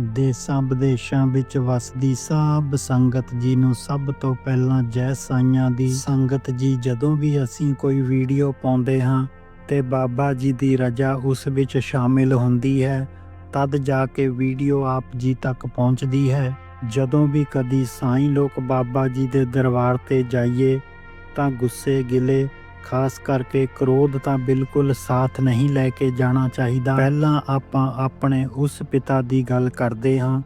ਦੇਸਾਂ ਵਿਦੇਸ਼ਾਂ ਵਿੱਚ ਵਸਦੀ ਸਭ ਸੰਗਤ ਜੀ ਨੂੰ ਸਭ ਤੋਂ ਪਹਿਲਾਂ ਜੈ ਸਾਈਆਂ ਦੀ ਸੰਗਤ ਜੀ, ਜਦੋਂ ਵੀ ਅਸੀਂ ਕੋਈ ਵੀਡੀਓ ਪਾਉਂਦੇ ਹਾਂ ਤੇ ਬਾਬਾ ਜੀ ਦੀ ਰਜਾ ਉਸ ਵਿੱਚ ਸ਼ਾਮਿਲ ਹੁੰਦੀ ਹੈ, ਤਦ ਜਾ ਕੇ ਵੀਡੀਓ ਆਪ ਜੀ ਤੱਕ ਪਹੁੰਚਦੀ ਹੈ। ਜਦੋਂ ਵੀ ਕਦੀ ਸਾਈਂ ਲੋਕ ਬਾਬਾ ਜੀ ਦੇ ਦਰਬਾਰ ਤੇ ਜਾਈਏ ਤਾਂ ਗੁੱਸੇ ਗਿਲੇ ਖਾਸ ਕਰਕੇ ਕ੍ਰੋਧ ਤਾਂ ਬਿਲਕੁਲ ਸਾਥ ਨਹੀਂ ਲੈ ਕੇ ਜਾਣਾ ਚਾਹੀਦਾ। ਪਹਿਲਾਂ ਆਪਾਂ ਆਪਣੇ ਉਸ ਪਿਤਾ ਦੀ ਗੱਲ ਕਰਦੇ ਹਾਂ,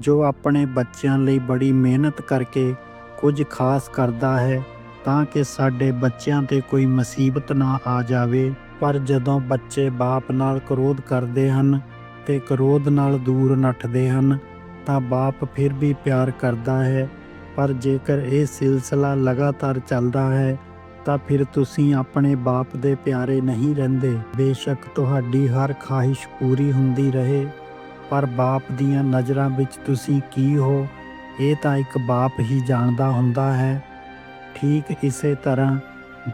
ਜੋ ਆਪਣੇ ਬੱਚਿਆਂ ਲਈ ਬੜੀ ਮਿਹਨਤ ਕਰਕੇ ਕੁਝ ਖਾਸ ਕਰਦਾ ਹੈ, ਤਾਂ ਕਿ ਸਾਡੇ ਬੱਚਿਆਂ ਤੇ ਕੋਈ ਮੁਸੀਬਤ ਨਾ ਆ ਜਾਵੇ। ਪਰ ਜਦੋਂ ਬੱਚੇ ਬਾਪ ਨਾਲ ਕ੍ਰੋਧ ਕਰਦੇ ਹਨ ਤੇ ਕ੍ਰੋਧ ਨਾਲ ਦੂਰ ਨੱਠਦੇ ਹਨ, ਤਾਂ ਬਾਪ ਫਿਰ ਵੀ ਪਿਆਰ ਕਰਦਾ ਹੈ। ਪਰ ਜੇਕਰ ਇਹ ਸਿਲਸਿਲਾ ਲਗਾਤਾਰ ਚੱਲਦਾ ਹੈ ਤਾਂ ਫਿਰ ਤੁਸੀਂ ਆਪਣੇ ਬਾਪ ਦੇ ਪਿਆਰੇ ਨਹੀਂ ਰਹਿੰਦੇ। ਬੇਸ਼ੱਕ ਤੁਹਾਡੀ ਹਰ ਖਾਹਿਸ਼ ਪੂਰੀ ਹੁੰਦੀ ਰਹੇ, ਪਰ ਬਾਪ ਦੀਆਂ ਨਜ਼ਰਾਂ ਵਿੱਚ ਤੁਸੀਂ ਕੀ ਹੋ? ਇਹ ਤਾਂ ਇੱਕ ਬਾਪ ਹੀ ਜਾਣਦਾ ਹੁੰਦਾ ਹੈ। ਠੀਕ ਇਸੇ ਤਰ੍ਹਾਂ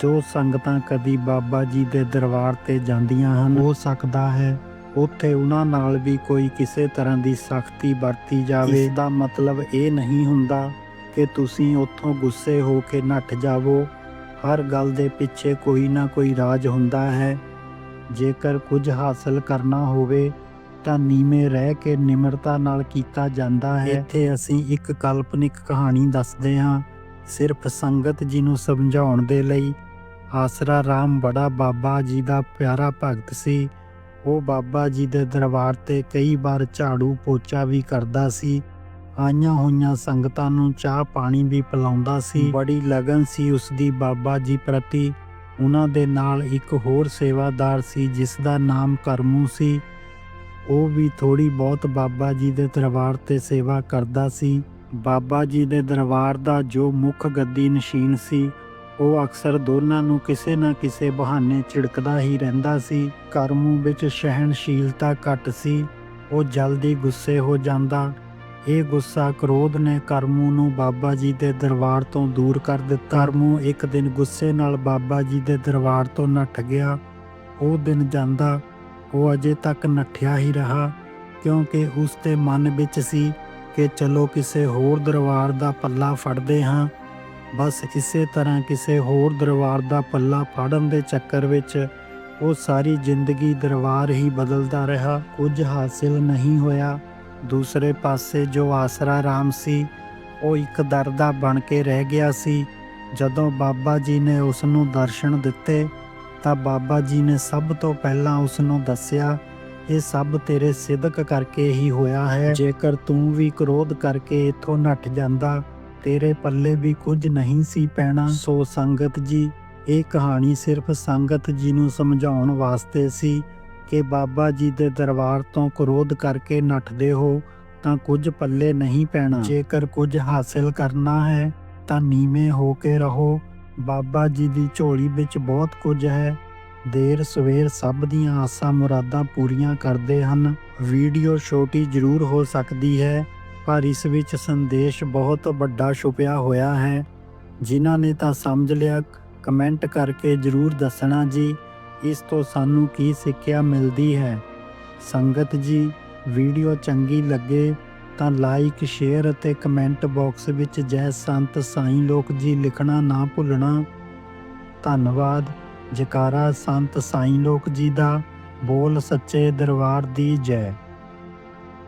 ਜੋ ਸੰਗਤਾਂ ਕਦੀ ਬਾਬਾ ਜੀ ਦੇ ਦਰਬਾਰ ਤੇ ਜਾਂਦੀਆਂ ਹਨ, ਹੋ ਸਕਦਾ ਹੈ ਉੱਥੇ ਉਹਨਾਂ ਨਾਲ ਵੀ ਕੋਈ ਕਿਸੇ ਤਰ੍ਹਾਂ ਦੀ ਸਖਤੀ ਵਰਤੀ ਜਾਵੇ। ਇਸ ਦਾ ਮਤਲਬ ਇਹ ਨਹੀਂ ਹੁੰਦਾ ਕਿ ਤੁਸੀਂ ਉੱਥੋਂ ਗੁੱਸੇ ਹੋ ਕੇ ਨੱਠ ਜਾਵੋ। ਹਰ ਗੱਲ ਦੇ ਪਿੱਛੇ ਕੋਈ ਨਾ ਕੋਈ ਰਾਜ ਹੁੰਦਾ ਹੈ। ਜੇਕਰ ਕੁਝ ਹਾਸਲ ਕਰਨਾ ਹੋਵੇ, ਤਾਂ ਨੀਵੇਂ ਰਹਿ ਕੇ ਨਿਮਰਤਾ ਨਾਲ ਕੀਤਾ ਜਾਂਦਾ ਹੈ। ਇੱਥੇ ਅਸੀਂ ਇੱਕ ਕਾਲਪਨਿਕ ਕਹਾਣੀ ਦੱਸਦੇ ਹਾਂ। ਸਿਰਫ ਸੰਗਤ ਜੀ ਨੂੰ ਸਮਝਾਉਣ ਦੇ ਲਈ ਆਸਰਾ ਰਾਮ ਬੜਾ ਬਾਬਾ ਜੀ ਦਾ ਪਿਆਰਾ ਭਗਤ ਸੀ। ਉਹ ਬਾਬਾ ਜੀ ਦੇ ਦਰਬਾਰ ਤੇ ਕਈ ਵਾਰ ਝਾੜੂ ਪੋਚਾ ਵੀ ਕਰਦਾ ਸੀ। ਆਈਆਂ ਹੋਈਆਂ ਸੰਗਤਾਂ ਨੂੰ ਚਾਹ ਪਾਣੀ ਵੀ ਪਿਲਾਉਂਦਾ ਸੀ। ਬੜੀ ਲਗਨ ਸੀ ਉਸ ਦੀ ਬਾਬਾ ਜੀ ਪ੍ਰਤੀ। ਉਹਨਾਂ ਦੇ ਨਾਲ ਇੱਕ ਹੋਰ ਸੇਵਾਦਾਰ ਸੀ ਜਿਸ ਦਾ ਨਾਮ ਕਰਮੂ ਸੀ। ਉਹ ਵੀ ਥੋੜੀ ਬਹੁਤ ਬਾਬਾ ਜੀ ਦੇ ਦਰਬਾਰ ਤੇ ਸੇਵਾ ਕਰਦਾ ਸੀ। ਬਾਬਾ ਜੀ ਦੇ ਦਰਬਾਰ ਦਾ ਜੋ ਮੁੱਖ ਗੱਦੀ ਨਸ਼ੀਨ ਸੀ ਉਹ ਅਕਸਰ ਦੋਨਾਂ ਨੂੰ ਕਿਸੇ ਨਾ ਕਿਸੇ ਬਹਾਨੇ ਝਿੜਕਦਾ ਹੀ ਰਹਿੰਦਾ ਸੀ। ਕਰਮੂ ਵਿੱਚ ਸਹਿਣਸ਼ੀਲਤਾ ਘੱਟ ਸੀ। ਉਹ ਜਲਦੀ ਗੁੱਸੇ ਹੋ ਜਾਂਦਾ। ਇਹ ਗੁੱਸਾ ਕ੍ਰੋਧ ਨੇ ਕਰਮੂ ਨੂੰ ਬਾਬਾ ਜੀ ਦੇ ਦਰਬਾਰ ਤੋਂ ਦੂਰ ਕਰ ਦਿੱਤਾ। ਕਰਮੂ ਇੱਕ ਦਿਨ ਗੁੱਸੇ ਨਾਲ ਬਾਬਾ ਜੀ ਦੇ ਦਰਬਾਰ ਤੋਂ ਨੱਠ ਗਿਆ। ਉਹ ਦਿਨ ਜਾਂਦਾ, ਉਹ ਅਜੇ ਤੱਕ ਨੱਠਿਆ ਹੀ ਰਹਾ, ਕਿਉਂਕਿ ਉਸ ਦੇ ਮਨ ਵਿੱਚ ਸੀ ਕਿ ਚਲੋ ਕਿਸੇ ਹੋਰ ਦਰਬਾਰ ਦਾ ਪੱਲਾ ਫੜਦੇ ਹਾਂ। ਬਸ ਇਸੇ ਤਰ੍ਹਾਂ ਕਿਸੇ ਹੋਰ ਦਰਬਾਰ ਦਾ ਪੱਲਾ ਫੜਨ ਦੇ ਚੱਕਰ ਵਿੱਚ ਉਹ ਸਾਰੀ ਜ਼ਿੰਦਗੀ ਦਰਬਾਰ ਹੀ ਬਦਲਦਾ ਰਿਹਾ। ਕੁਝ ਹਾਸਿਲ ਨਹੀਂ ਹੋਇਆ। ਦੂਸਰੇ ਪਾਸੇ ਜੋ ਆਸਰਾ ਰਾਮ ਸੀ, ਉਹ ਇੱਕ ਦਰਦਾ ਬਣ ਕੇ ਰਹਿ ਗਿਆ ਸੀ। ਜਦੋਂ ਬਾਬਾ ਜੀ ਨੇ ਉਸ ਨੂੰ ਦਰਸ਼ਨ ਦਿੱਤੇ, ਤਾਂ ਬਾਬਾ ਜੀ ਨੇ ਸਭ ਤੋਂ ਪਹਿਲਾਂ ਉਸ ਨੂੰ ਦੱਸਿਆ, ਇਹ ਸਭ ਤੇਰੇ ਸਿਦਕ ਕਰਕੇ ਹੀ ਹੋਇਆ ਹੈ। ਜੇਕਰ ਤੂੰ ਵੀ ਕ੍ਰੋਧ ਕਰਕੇ ਇਥੋਂ ਨੱਠ ਜਾਂਦਾ, ਤੇਰੇ ਪੱਲੇ ਵੀ ਕੁਝ ਨਹੀਂ ਸੀ ਪੈਣਾ। ਸੋ ਸੰਗਤ ਜੀ, ਇਹ ਕਹਾਣੀ ਸਿਰਫ ਸੰਗਤ ਜੀ ਨੂੰ ਸਮਝਾਉਣ ਵਾਸਤੇ ਸੀ। ਕਿ ਬਾਬਾ ਜੀ ਦੇ ਦਰਬਾਰ ਤੋਂ ਕ੍ਰੋਧ ਕਰਕੇ ਨੱਠਦੇ ਹੋ ਤਾਂ ਕੁਝ ਪੱਲੇ ਨਹੀਂ ਪੈਣਾ। ਜੇਕਰ ਕੁਝ ਹਾਸਿਲ ਕਰਨਾ ਹੈ ਤਾਂ ਨੀਵੇਂ ਹੋ ਕੇ ਰਹੋ। ਬਾਬਾ ਜੀ ਦੀ ਝੋਲੀ ਵਿੱਚ ਬਹੁਤ ਕੁਝ ਹੈ। ਦੇਰ ਸਵੇਰ ਸਭ ਦੀਆਂ ਆਸਾਂ ਮੁਰਾਦਾਂ ਪੂਰੀਆਂ ਕਰਦੇ ਹਨ। ਵੀਡੀਓ ਛੋਟੀ ਜ਼ਰੂਰ ਹੋ ਸਕਦੀ ਹੈ ਪਰ ਇਸ ਵਿੱਚ ਸੰਦੇਸ਼ ਬਹੁਤ ਵੱਡਾ ਛੁਪਿਆ ਹੋਇਆ ਹੈ। ਜਿਨ੍ਹਾਂ ਨੇ ਤਾਂ ਸਮਝ ਲਿਆ ਕਮੈਂਟ ਕਰਕੇ ਜ਼ਰੂਰ ਦੱਸਣਾ ਜੀ। ਇਸ ਤੋਂ ਸਾਨੂੰ ਕੀ ਸਿੱਖਿਆ ਮਿਲਦੀ ਹੈ? ਸੰਗਤ ਜੀ, ਵੀਡੀਓ ਚੰਗੀ ਲੱਗੇ ਤਾਂ ਲਾਈਕ ਸ਼ੇਅਰ ਅਤੇ ਕਮੈਂਟ ਬਾਕਸ ਵਿੱਚ ਜੈ ਸੰਤ ਸਾਈਂ ਲੋਕ ਜੀ ਲਿਖਣਾ ਨਾ ਭੁੱਲਣਾ। ਧੰਨਵਾਦ। ਜਕਾਰਾ ਸੰਤ ਸਾਈਂ ਲੋਕ ਜੀ ਦਾ ਬੋਲ ਸੱਚੇ ਦਰਬਾਰ ਦੀ ਜੈ।